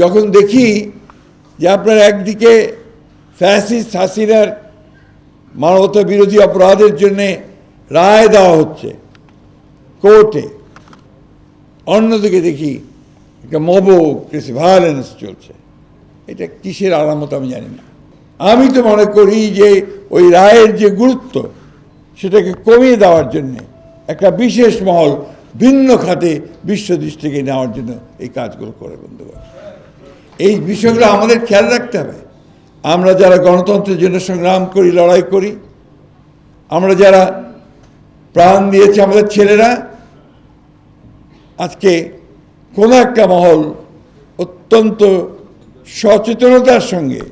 যখন দেখি যে আপনার একদিকে ফ্যাসিস্ট হাসিনার মানবতা বিরোধী অপরাধের জন্যে রায় দেওয়া হচ্ছে কোর্টে, অন্যদিকে দেখি একটা মবক ভায়োলেন্স চলছে। এটা কিসের আরামত আমি জানি না। আমি তো মনে করি যে ওই রায়ের যে গুরুত্ব, সেটাকে কমিয়ে দেওয়ার জন্য একটা বিশেষ মহল ভিন্ন খাতে বিশ্ব দৃষ্টিকে নেওয়ার জন্য এই কাজগুলো করে বন্ধুগণ। এই বিষয়গুলো আমাদের খেয়াল রাখতে হবে। আমরা যারা গণতন্ত্রের জন্য সংগ্রাম করি, লড়াই করি, আমরা যারা প্রাণ দিয়েছে আমাদের ছেলেরা, আজকে কোনো একটা মহল অত্যন্ত সচেতনতার সঙ্গে,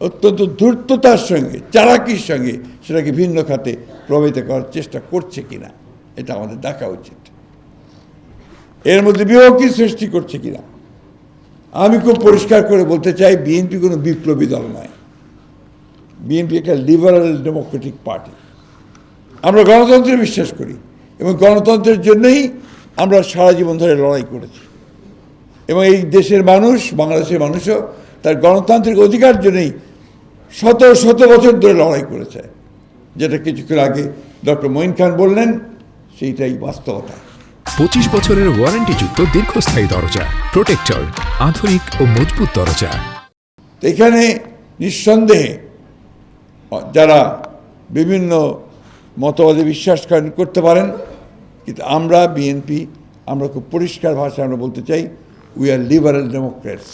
অত্যন্ত ধূর্ততার সঙ্গে, চালাকির সঙ্গে সেটাকে ভিন্ন খাতে প্রভাবিত করার চেষ্টা করছে কিনা, এটা আমাদের দেখা উচিত। এর মধ্যে বিভক্তি সৃষ্টি করছে কিনা। আমি খুব পরিষ্কার করে বলতে চাই, বিএনপি কোনো বিপ্লবী দল নয়। বিএনপি একটা লিবারাল ডেমোক্রেটিক পার্টি আমরা গণতন্ত্রে বিশ্বাস করি এবং গণতন্ত্রের জন্যই আমরা সারা জীবন ধরে লড়াই করেছি। এবং এই দেশের মানুষ, বাংলাদেশের মানুষও তার গণতান্ত্রিক অধিকার জন্যই শত শত বছর ধরে লড়াই করেছে। যেটা কিছুক্ষণ আগে ডক্টর মঈন খান বললেন, সেইটাই বাস্তবতা। পঁচিশ বছরের ওয়ারেন্টিযুক্ত দীর্ঘস্থায়ী দরজা, প্রোটেক্টর, আধুনিক ও মজবুত দরজা। এখানে নিঃসন্দেহে যারা বিভিন্ন মতবাদে বিশ্বাস করতে পারেন, কিন্তু আমরা, বিএনপি, আমরা খুব পরিষ্কার ভাষায় আমরা বলতে চাই উই আর লিবারেল ডেমোক্রেটস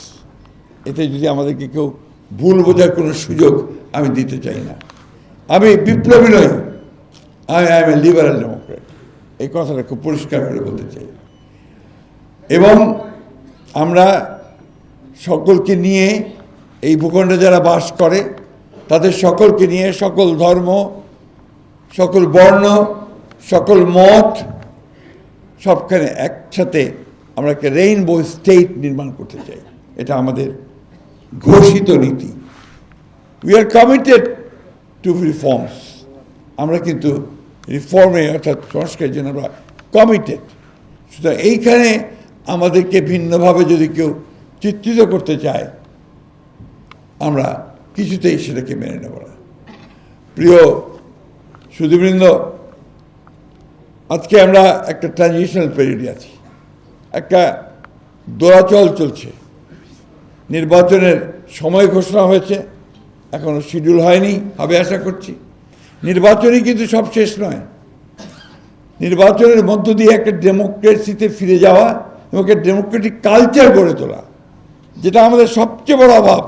এতে যদি আমাদেরকে কেউ ভুল বোঝার কোনো সুযোগ আমি দিতে চাই না। আমি বিপ্লবী নই আমি আই এম এ লিবারেল এই কথাটা খুব পরিষ্কার করে বলতে চাই। এবং আমরা সকলকে নিয়ে এই ভূখণ্ডে যারা বাস করে, তাদের সকলকে নিয়ে সকল ধর্ম, সকল বর্ণ, সকল মত, সবখানে একসাথে আমরা একটা রেইনবো স্টেট নির্মাণ করতে চাই। এটা আমাদের ঘোষিত নীতি। We are committed to reforms আমরা কিন্তু রিফর্মে অর্থাৎ সংস্কারের জন্য আমরা কমিটেড সুতরাং এইখানে আমাদেরকে ভিন্নভাবে যদি কেউ চিত্রিত করতে চায়, আমরা কিছুতেই সেটাকে মেনে নেব না। প্রিয় সুধীবৃন্দ, আজকে আমরা একটা ট্রানজিশনাল পিরিয়ডে আছি। একটা দোলাচল চলছে। নির্বাচনের সময় ঘোষণা হয়েছে এখনও শিডিউল হয়নি, হবে আশা করছি। নির্বাচনই কিন্তু সব শেষ নয়। নির্বাচনের মধ্য দিয়ে একটা ডেমোক্রেসিতে ফিরে যাওয়া এবং একটা ডেমোক্রেটিক কালচার গড়ে তোলা, যেটা আমাদের সবচেয়ে বড় অভাব।